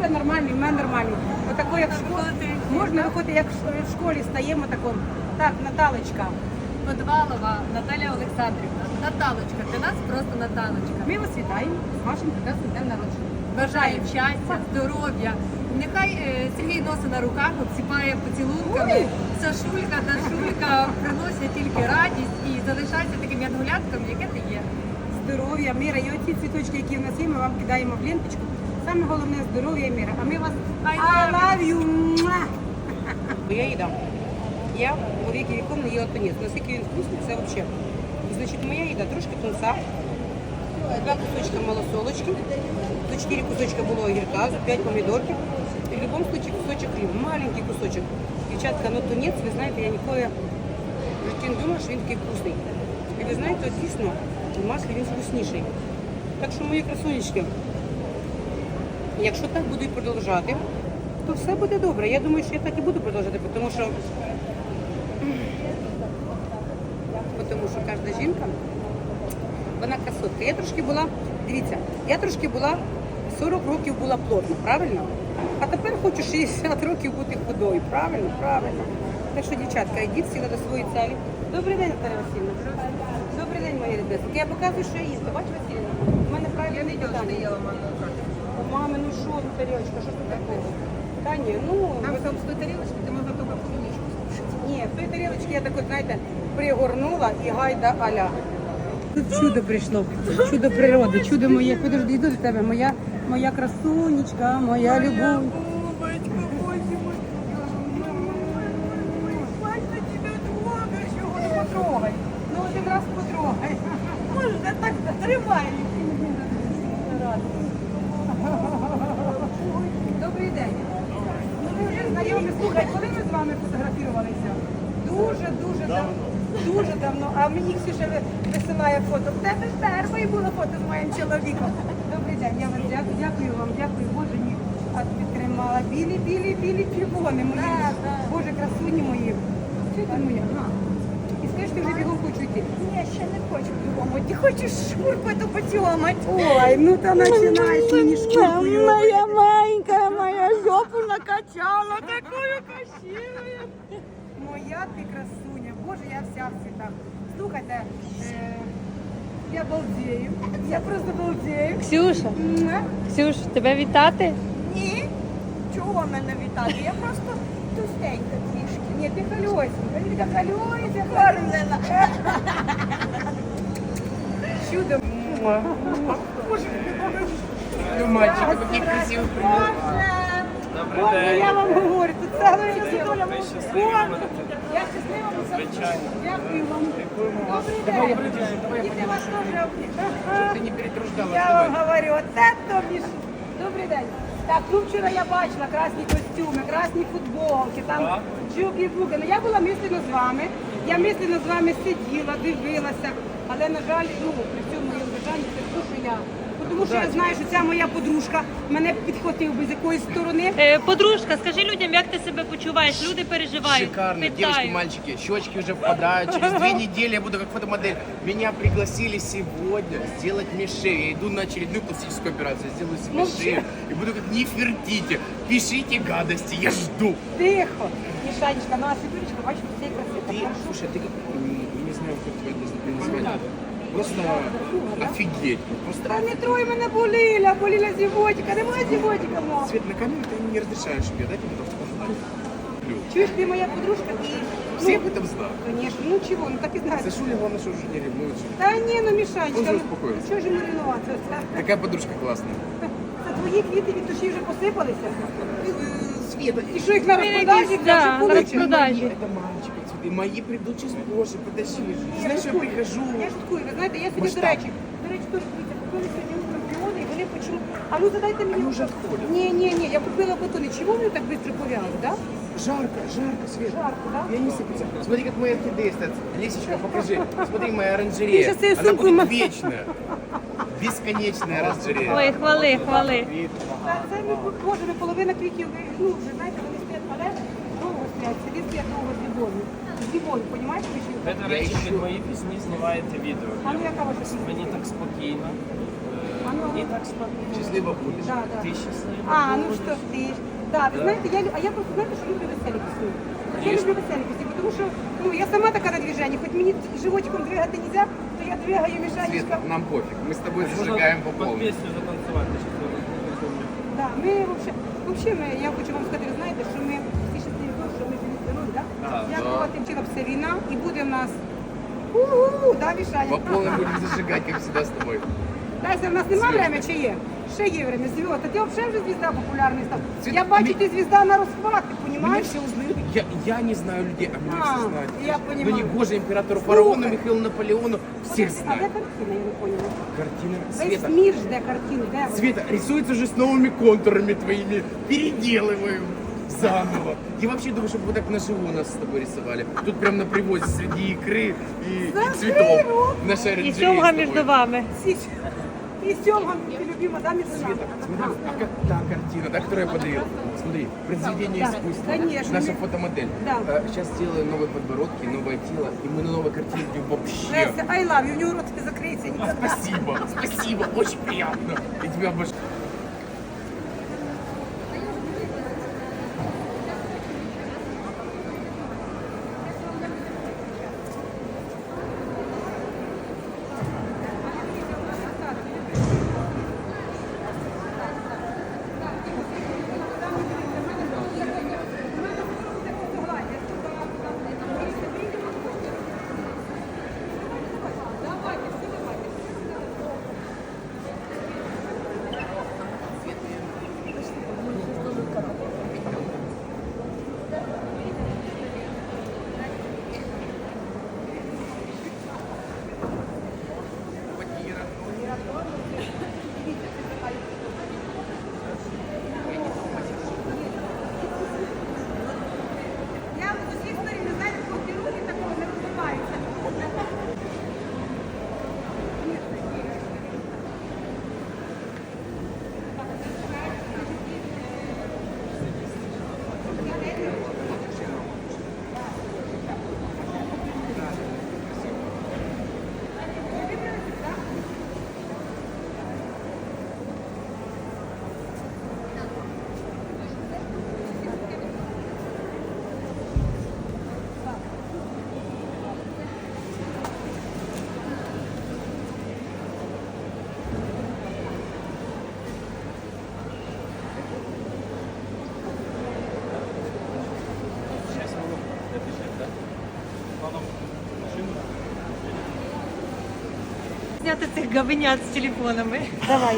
тебе нормальний, в мене нормальний. Отако, як в школі. Можна виходити, як в школі стаємо таком. Так, Наталочка. Подвалова Наталя Олександрівна. Наталочка, для нас просто Наталочка. Ми вас вітаємо з вашим прекрасним днем народження. Бажаємо щастя, здоров'я. Нехай е, Сергій носить на руках, обсипає поцілунками. Ой! Сашулька, Дашулька приносять тільки радість і залишайся таким янголятком, яке ти є. Здоров'я, мира. І оці цвіточки, які в нас є, ми вам кидаємо в ленточку. Саме головне здоров'я і мира. А ми вас I love you. Муа! Я їдам. Я у віки віком не їла тунець. Наскільки він вкусний, це взагалі. Значить, моя їда трошки тунца, два кусочка малосолочки, до 4 кусочка було огірка, 5 помідорків. І в будь-якому случае кусочок хліба, маленький кусочок. Дівчатка, ну тунець, ви знаєте, я ніколи в житті не думала, що він такий вкусний. І ви знаєте, от дійсно, в маслі він вкусніший. Так що, мої красунечки, якщо так буду і продовжати, то все буде добре. Я думаю, що я так і буду продовжувати, тому що, тому що кожна жінка, вона красотка. Я трошки була, дивіться, я трошки була 40 років була плотна, правильно? А тепер хочу 60 років бути худою. Правильно, правильно. Так що, дівчатка, йдіть сіла до своєї цілі. Добрий день, Наталя Васильівна. Добрий день, мої ребятки. Я показую, що я їсти. Бач, Васильівна? У мене правильно я не питання. Мами, ну що, ну тарілочка, що ти таке? Та ні, ну Там там з той тарілочки ти могла тільки полуничку скушати. ні, в той тарілочці я так от, знаєте, пригорнула і гайда аля. Тут чудо прийшло, чудо природи, чудо моє. Подожди, йду до тебе, моя, моя красунечка, моя любов. Ну один раз потрогай. Може, так тримай. Добрий день. Ну ви вже знайомі, слухай, коли ми з вами фотографувалися? Дуже, дуже давно. Дуже давно. А мені Ксюша ви- висилає фото. В тебе ж першої було фото з моїм чоловіком. Добрий день, я вас дякую, дякую вам, дякую, Боже мій. А підтримала. Білі, білі, білі червоні мої. Боже, красуні мої. Ти моя? І скажеш, ти вже бігом хочу йти. Ні, ще не хочу бігом. Ти хочеш шкурку эту потьомать. Ой, ну та починаєш мені шкуркою. Моя маленькая, моя жопу накачала, такую красивую. Моя ти красуня, боже, я вся в цвітах. Слухайте, е, я балдею, я просто балдею. Ксюша, Муа. Ксюш, тебе вітати? Ні, чого мене вітати? Я просто тустенька трішки. Ні, ти хальосенька, ти така хальосенька. Кормлена. Чудо. Ну, мальчик, какие красивые Боже, я вам говорю, тут життя. щаслива. Я щаслива, ви Дякую вам. Добрий день. Діти вас теж. Я вам говорю, оце тобі ж. Добрий день. Так, ну вчора я бачила красні костюми, красні футболки, там Так. джуки-буки. Ну я була мислено з вами. Я мислено з вами сиділа, дивилася. Але, на жаль, ну, при цьому моєму бажанні це те, що я. Тому що я знаю, що ця моя подружка мене підхватив би з якоїсь сторони. Е, подружка, скажи людям, як ти себе почуваєш? Люди переживають. Шикарно. питають. Девочки, мальчики, щечки уже впадают. Через две недели я буду как фотомодель. Меня пригласили сегодня сделать мне шею. Я иду на очередную пластическую операцию. Сделаю себе Молчи. шею. И буду как Нефертити. Пишите гадости, я жду. Тихо. Мішанечка, ну а світулечка, бачиш, всієї краси. Ты, слушай, ты как, м, я не знаю, как тебя здесь назвать Просто офигеть. Просто Та не трой мене боліля, боліля зівотика, немає зівотика мого. Свет, на камеру ты не разрешаешь мне, да, тебе просто пожелать? Люблю. Чуєш, ти моя подружка і... Все об этом знают. Конечно, ну чего, ну так и знать. Сашуля, главное, что уже не ревнует. что Та ні, ну Мішанечка, Он же ну успокоїться. чого ж йому ревнуватися? Це, Такая подружка классная. це твої квіти від душі вже посипалися. Света, І що їх на розпродажі Да, вже на купили? розпродажі. Это мальчики цветы. Мои придут чуть позже, подожди. Знаешь, я прихожу. Я шуткую, ви знаєте, я сьогодні, до речі, до речі, теж дивіться, купили сьогодні утром піони, і вони почали, а ну задайте мені. Они уже отходят. Ні, ні, ні, я купила батони, чого вони так швидко пов'яли, да? Жарко, жарко, Свет. Жарко, да? И они сыпятся. Смотри, как мои орхидеи стоят. Лесечка, покажи. Смотри, моя оранжерея. Сейчас я Она сумку будет ма- вечная. Бесконечная оранжерея. Ой, хвали, хвали. Це ми боже, ви половина квітів, ви, ну вже знаєте, З любов'ю. Ви, до речі, під мої пісні знімаєте відео. А ну яка ваша пісня? Мені так спокійно. Е, А ну, И так спокойно. Счастливо будешь. Да, да. Ты счастлива. А, ну что ж ти ж. Да, ви знаєте, я, лю- а я просто знаєте, що люблю веселі пісні. Я люблю веселі пісні, тому що ну, я сама така на движенні, хоч мені животиком двигати не можна, то я двигаю мішанечком. Света, нам пофиг. Мы с тобой зажигаем по под полной. песню затанцевать. я Да, ми вообще, вообще ми, я хочу вам сказати, ви знаєте, що ми да? Да. Дякувати вчора все війна і буде в нас у-у, да, Мішаня? По полной будем зажигать, как всегда с тобой. Тася, в нас нема время чи є? Ще є время, зв'язок. Ти взагалі вже звізда популярний став. Світ, Я бачу, мені- ти звізда на розхват, ти Меня розумієш? все узнают. Я, я не знаю людей, а меня А, все знают. я Ну понимаю. не гоже императору фараону Слухай. Михаилу Наполеону. Всех А де знают. картина, я не поняла? Картина Весь Света. мір жде картину, де вона? Света рисуется уже с новыми контурами твоими. Переделываем заново. Я вообще думаю, чтобы вот так наживу нас с тобой рисовали. Тут прям на привозе среди икры и, и За цветов. хлебом. Наша І оранжерея сьомга с тобой. між вами. Січ. І сьомга, ти любима, да, між Света, смотри, а как та картина, да, которую я подарил? Смотри, произведение Да, искусства. конечно. Наша фотомодель. Да. Э, Сейчас делаю новые подбородки, новое тело, и мы на новой картине будем вообще. Леся, I love you, у нього рот не закриється А, ніколи. Спасибо, спасибо, очень приятно. Я тебя обожаю. Зняти цих гавенят з телефонами. Давай,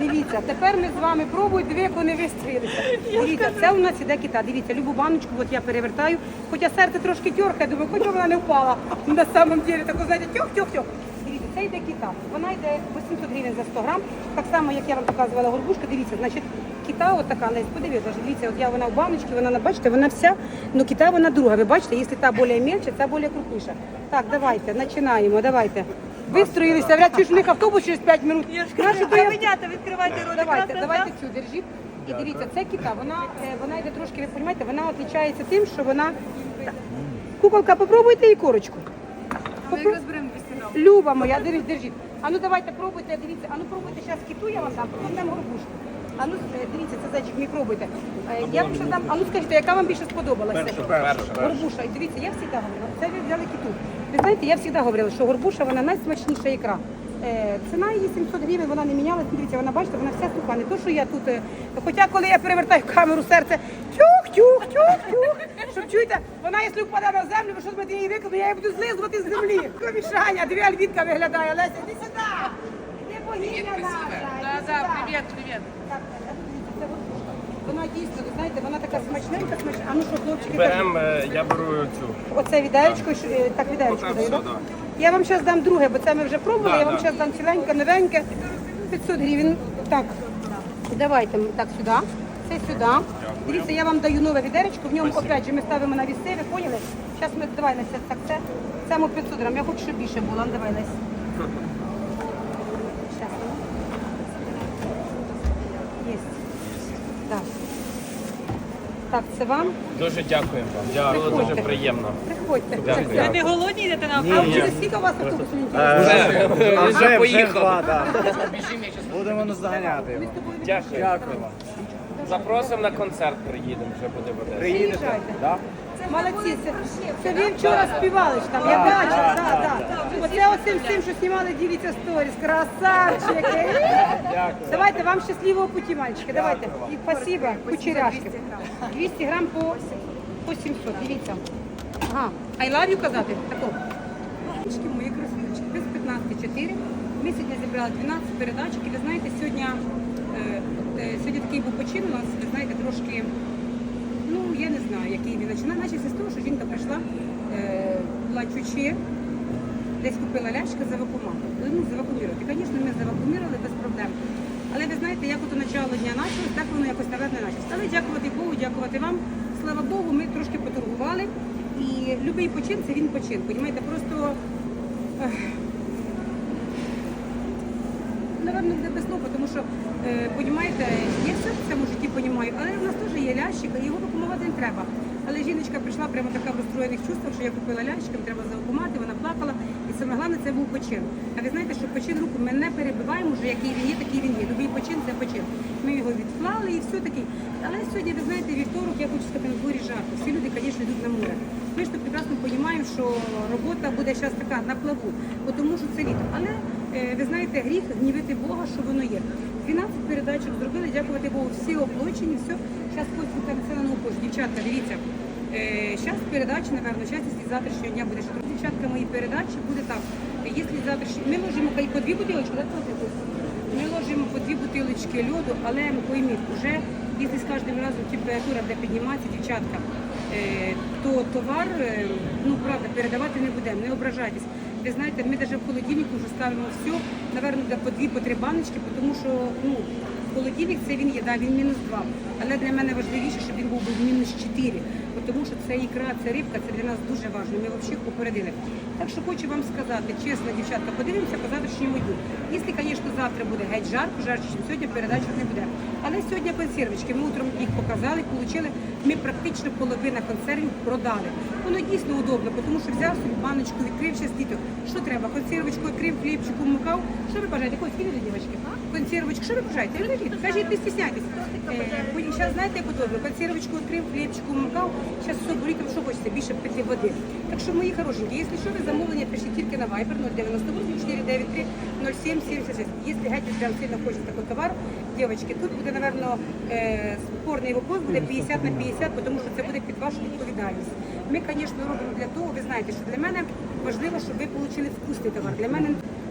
дивіться, тепер ми з вами пробуємо, дві, як вони вистрілися. Дивіться, це у нас іде кита. Дивіться, любу баночку, от я перевертаю, хоча серце трошки тьоркає, думаю, хоч вона не впала. На самом деле, тако, знаєте, тьох-тьох-тьох. Дивіться, це йде кита. Вона йде 800 гривень за 100 грам. Так само, як я вам показувала горбушка, дивіться, значить, кита от така, Лесь, подивіться, дивіться, от я вона в баночці, вона, бачите, вона вся, ну кита вона друга. Ви бачите, якщо та більш мельче, ця більш крупніша. Так, давайте, починаємо, давайте. Вистроїлися, вряд чи ж у них автобус через 5 минут. Я ж кажу, я- відкривайте рот. Давайте, Красота. давайте цю держіть. І дивіться, це кита, вона, е, вона йде трошки, ви розумієте, вона відрізняється тим, що вона. Куколка, попробуйте і корочку. Ми їх розберемо 200 грам. Люба моя, дивіться, держіть. А ну давайте пробуйте, дивіться, а ну пробуйте зараз киту, я вам дам, потім дам горбушку. А ну е, дивіться, це зайчик, мій пробуйте. Е, Я вам ще дам, а ну скажіть, яка вам більше сподобалася? Горбуша. І дивіться, я завжди говорила, це ви взяли киту. Ви знаєте, я завжди говорила, що горбуша вона найсмачніша ікра. Е, Ціна її 700 гривень, вона не мінялась. Дивіться, вона бачите, вона вся суха. Не то, що я тут. Хоча коли я перевертаю камеру, серце тюх, тюх, тюх, тюх. Щоб чуєте, вона, якщо впаде на землю, ви що я її викину, я її буду злизувати з землі. Комішання, дві альвітка виглядає. Леся, іди сюди. Іди богиня. Да, да, привіт, привіт. Вона дійсно, ви знаєте, вона така смачненька, смачна. А ну що, хлопчики. Беремо, е, я беру цю. Оце відеречко, що- е, так відеречко Поки даю, все, да. Я вам зараз дам друге, бо це ми вже пробували, Да, я вам да. зараз дам ціленьке, новеньке, 500 гривень. Так, давайте ми так сюди, це сюди. Дивіться, я вам даю нове відеречко, в ньому опять же ми ставимо на віси, ви поняли? Зараз ми, давай, Леся, так це, це ми 500 грам, я хочу, щоб більше було, ну, давай, Лесь. Щас, ну. Єсть. Так. Це вам. Дуже дякуємо вам. Дякую, Приходьте. дуже приємно. Приходьте. Дякую. Ви не голодні йдете на А автобус? через скільки у вас автобусів? Вже, вже, Вже поїхали. Будемо наздоганяти його. Дякую. Дякую вам. Запросимо на концерт, приїдемо, вже буде в Одесі. Приїдете? Приїжджайте. Да? Молодці, це, це ви вчора співали ж там, я бачила, так, так. Оце оцим всім, що знімали, дивіться сторіс, красавчики. Давайте, вам щасливого путі, мальчики, давайте. І спасибо, кучеряшки. 200 грам по, по 700, дивіться. Ага, I love you казати, тако. Мальчики мої красунечки, без 15 Ми сьогодні зібрали 12 передачок, і ви знаєте, сьогодні, е, е, сьогодні такий був почин у нас, ви знаєте, трошки Ну, я не знаю, який він починає. Начався з того, що жінка прийшла е, плачучи, десь купила ляшка за. Ну, завакумірувати. Звісно, ми завакумірували без проблем. Але ви знаєте, як от начало дня почалось, так воно якось, напевно, почалось. Але дякувати Богу, дякувати вам. Слава Богу, ми трошки поторгували. І будь-який почин це він почин. Понімаєте, просто. ех, Наверно, буде без слов, тому що, е, понімаєте, я все в цьому житті понімаю, але в нас теж є лящик, і його допомагати не треба. Але жіночка прийшла прямо така в розстроєних чувствах, що я купила лящика, треба завакумати, вона плакала. І саме головне це був почин. А ви знаєте, що почин руку ми не перебиваємо вже, який він є, такий він є. Любий почин це почин. Ми його відклали і все таки. Але сьогодні, ви знаєте, вівторок, я хочу сказати, на дворі жарко. Всі люди, звісно, йдуть на море. Ми ж то прекрасно розуміємо, що робота буде зараз така на плаву, тому що це літо. Але ви знаєте, гріх гнівити Бога, що воно є. 12 передачок зробили, дякувати Богу, всі оплачені, все. Зараз потім там це на науку. Дівчатка, дивіться. Зараз передача, напевно, час, якщо завтрашнього дня буде. що Дівчатка, мої передачі буде так. Якщо завтрашні, ми ложимо по дві бутилочки, так? Ми ложимо по дві бутилочки льоду, але пойміть, вже якщо з кожним разом температура буде підніматися, дівчатка, е, то товар, е, ну правда, передавати не будемо, не ображайтесь. Ви знаєте, ми навіть в холодильнику вже ставимо все, напевно, по дві, по три баночки, тому що ну, холодильник це він є, да, він мінус два. Але для мене важливіше, щоб він був би мінус чотири, тому що це ікра, це рибка, це для нас дуже важливо. Ми взагалі попередили. Так що хочу вам сказати, чесно, дівчатка, подивимося по завтрашньому дню. Якщо, звісно, завтра буде геть жарко, жарче, ніж сьогодні передачок не буде. Але сьогодні консервочки, ми утром їх показали, отримали. Ми практично половина консервів продали. Воно дійсно удобно, тому що взяв собі баночку, відкрив ще літо. Що треба? Консервочку відкрив, хлібчику вмикав. Що ви бажаєте? Філі, дівчатки? Консервочку, що ви бажаєте? Робіть. Кажіть, не стісняйтесь. Зараз знаєте, як удобно. Консервочку відкрив, хлібчику мукав. Зараз з соборітом, що хочеться, більше пити води. Так що, мої хорошенькі, якщо що, ви замовлення пишіть тільки на Viber 098 493 0776. Якщо геть прям сильно хочете такий товар, дівчатки, тут буде, напевно, е, спорний вопрос, буде 50 на 50, тому що це буде під вашу відповідальність. Ми, звісно, робимо для того, ви знаєте, що для мене важливо, щоб ви отримали вкусний товар. Для мене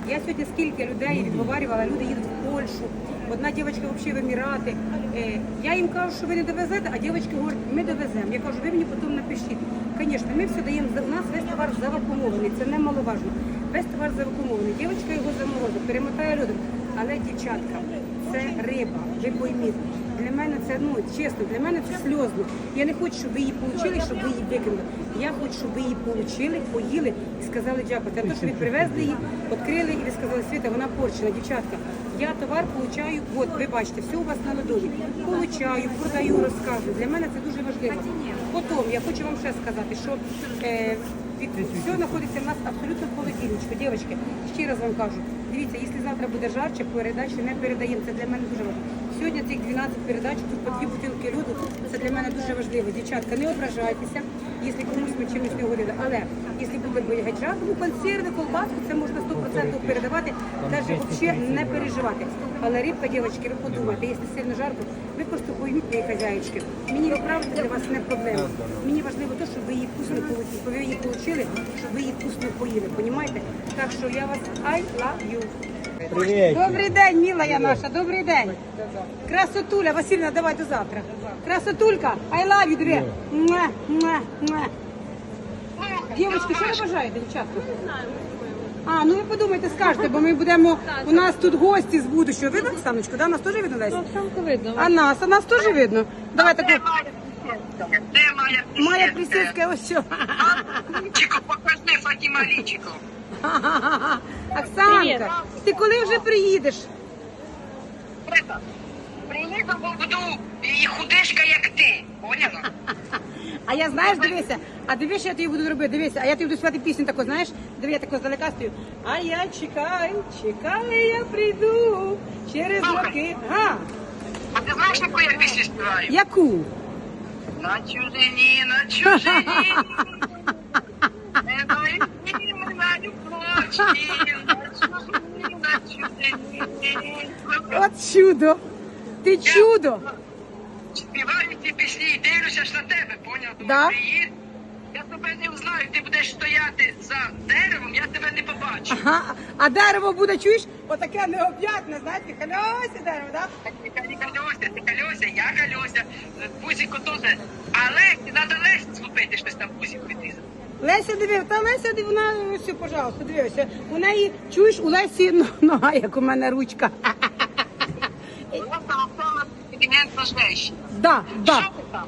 я сьогодні скільки людей відговорювала, люди їдуть в Польщу, одна дівчинка взагалі в Емірати. Е, Я їм кажу, що ви не довезете, а дівчатки говорять, ми довеземо. Я кажу, ви мені потім напишіть. Звісно, ми все даємо, у нас весь товар завакумований, це немаловажно. Весь товар завакумований. Дівчинка його заморозить, перемотає льодом. Але дівчатка, це риба, ви пойміть. Для мене це ну чесно, для мене це сльозно. Я не хочу, щоб ви її отримали, щоб ви її викинули. Я хочу, щоб ви її отримали, поїли і сказали дякую. Те, що ви привезли її, відкрили і ви сказали, Світа, вона порчена, дівчатка. Я товар получаю, от ви бачите, все у вас на ладоні. Получаю, продаю, розказую. Для мене це дуже важливо. Потім я хочу вам ще сказати, що е, від, все знаходиться в нас абсолютно в холодильничку. Дівчатки, ще раз вам кажу, дивіться, якщо завтра буде жарче, передачі не передаємо. Це для мене дуже важливо. Сьогодні цих 12 передач, тут по дві бутилки льоду, це для мене дуже важливо. Дівчатка, не ображайтеся, якщо комусь ми чимось не говорили. Але якщо буде геть жарко, ну консерви, колбаску, це можна 100% передавати, навіть взагалі не переживати. Але рибка, дівчатки, ви подумайте, якщо сильно жарко, ви просто її хазяїчки. Мені відправити для вас не проблема. Мені важливо те, щоб ви її вкусно получили, ви її отримали, щоб ви її вкусно поїли. Понімаєте? Так що я вас I love you. Привіт. Добрий день, милая наша, добрий день. Красотуля, Васильівна, давай до завтра. Красотулька, I love you, дві. Дівчатки, що ви бажаєте, дівчатка? А, ну ви подумайте, скажете, бо ми будемо, у нас тут гості з будущого. Видно, Оксаночку, да? Нас теж видно десь? Оксанку видно. А нас, а нас теж видно. Давай таку. Де моя Моя присіска, ось що. Лічико, покажи Фатіма лічико. Оксанка, ти коли вже приїдеш? Приїду, бо буду і худешка, як ти. Поняла? А я знаєш, дивися, а дивись, що я тобі буду робити, дивися, а я тобі буду співати пісню таку, знаєш, диви, я тако здалека стою. А я чекаю, чекаю, я прийду через роки. А, А ти знаєш, яку я пісню співаю? яку? На чужині, на чужині. Не От чудо. Ти чудо. Співаю ці пісні і дивлюся ж на тебе, поняв? Да? Я тебе не узнаю, ти будеш стояти за деревом, я тебе не побачу. Ага. А дерево буде, чуєш, отаке необ'ятне, знаєте, хальося дерево, так? Так ти кальося, ти кальося, я кальося, Пузіко теж. Але треба Лесі злупити щось там Пузіку відрізати. Леся диви, та Леся диви, вона все, пожалуйста, дивися. У неї, чуєш, у Лесі нога, як у мене ручка. Да, да. Що ти там?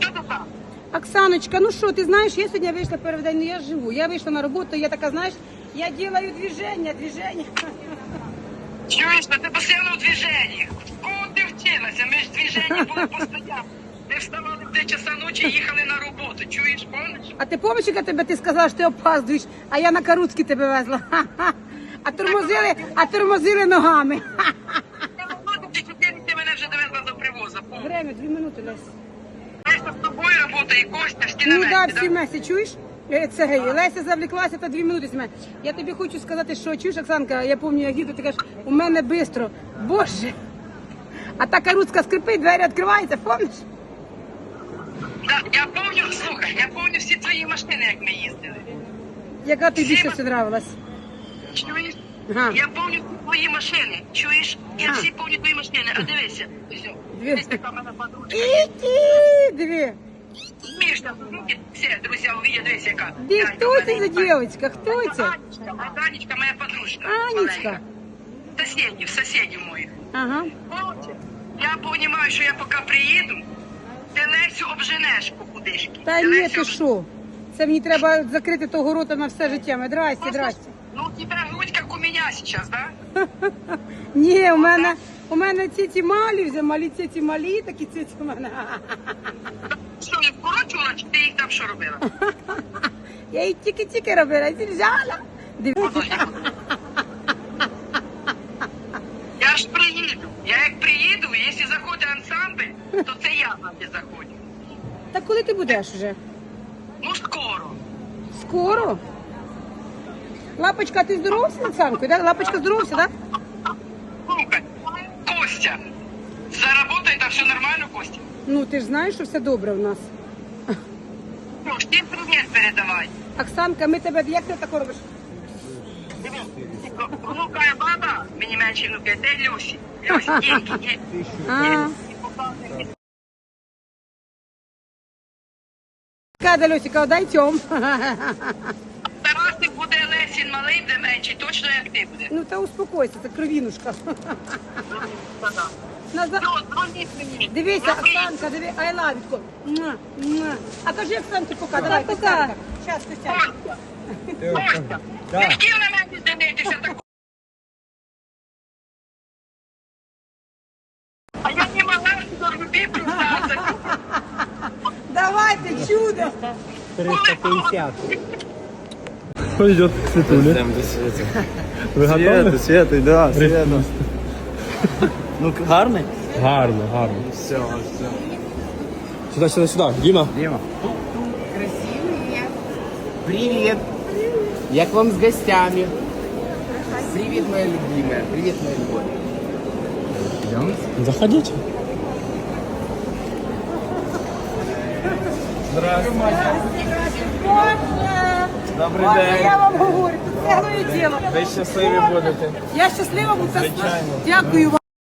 Що ти там? Оксаночка, ну що, ти знаєш, я сьогодні вийшла перший день, ну я живу. Я вийшла на роботу, я така, знаєш, я делаю движення, движення. Чуєш, ти постійно в движенні. В Кого ти вчилася? Ми ж в движенні були постійно. Ми вставали в 3 часа ночі і їхали на роботу. Чуєш, помниш? А ти пам'ятаєш, яка тебе ти сказала, що ти опаздуєш, а я на Каруцький тебе везла. Ха-ха. А тормозили, а тормозили ногами. Ха. Ти чотири ти мене вже довезла до привоза. помниш? Время, дві минути, Лесь. Леся з тобою працює, Костя, всі на Ну да, всі месі, чуєш? Е, Це гей. Леся завлеклася та дві минути з мене. Я тобі хочу сказати, що чуєш, Оксанка, я пам'ятаю, як їду, ти кажеш, у мене бистро. Боже. А та каруцька скрипить, двері відкриваються, пам'ятаєш? Я помню, слухай, я помню всі твої машини, як ми їздили. Яка тобі більше все нравилась? Чуєш? Ага. Я всі твої машини. Чуєш? Я всі помню твої машини. А дивися, Дві. Десь така мене подружка. Смішно, слухай, все, друзі, увидят, дивись, яка. Ди, у це за дівчинка? Хто це? Анечка, а Анечка моя подружка. Анечка. Соседів, соседів моїх. Ага. Я понимаю, що я поки приїду, ти Лесю обженеш по кудишки. Та Ти ні, Лесю ти що? Це мені треба закрити того рота на все життя. Ми, Здрасте, здрасте. Ну, у тебя грудь, как у меня сейчас, да? Ні, у мене, у мене ціці малі, вже малі ціці малі, такі ціці у мене. Що, я вкорочувала, чи ти їх там що робила? Я її тільки-тільки робила, зіржала. Дивіться. Я ж приїду. Я як приїду, якщо заходить ансамбль, то це я завжди заходжу. Та коли ти будеш вже? Ну, скоро. Скоро? Лапочка, ти здоровся, Оксанкою, да? Лапочка здоровся, так? Да? Слухай, Костя, заработай, там все нормально, Костя? Ну, ти ж знаєш, що все добре в нас. Ну, всім привіт передавай. Оксанка, ми тебе, як ти тако робиш? Внукає баба, мені менше внуки, де Люсі? Деньги, є. Када, Люсіка, дай тьом. Тарасик буде Лесін малий, де менший, точно як ти буде. Ну та успокойся, це кровінушка. Назад. Ну, дзвоніть мені. Дивися, Оксанка, диви, I love you. Муа, муа. А кажи Оксанці пока, давай, пока. Щас, Костя. Костя, не хотів на мене женитися так. Давайте, чудо. 350. Кто идет к Светуле? Йдемо до світу. Ви готові? Світу, світу, да, світу. Ну, гарний? Гарно, гарно. Все, все. Сюда, сюда, сюда. Дима. Діма. Привет. Як вам с гостями? Привет, моя любимая. Привет, моя любовь. Идем? Заходите. Добрий Я вам говорю, тут цілою діло. Ви щасливі будете. Я щаслива, бо це дякую вам.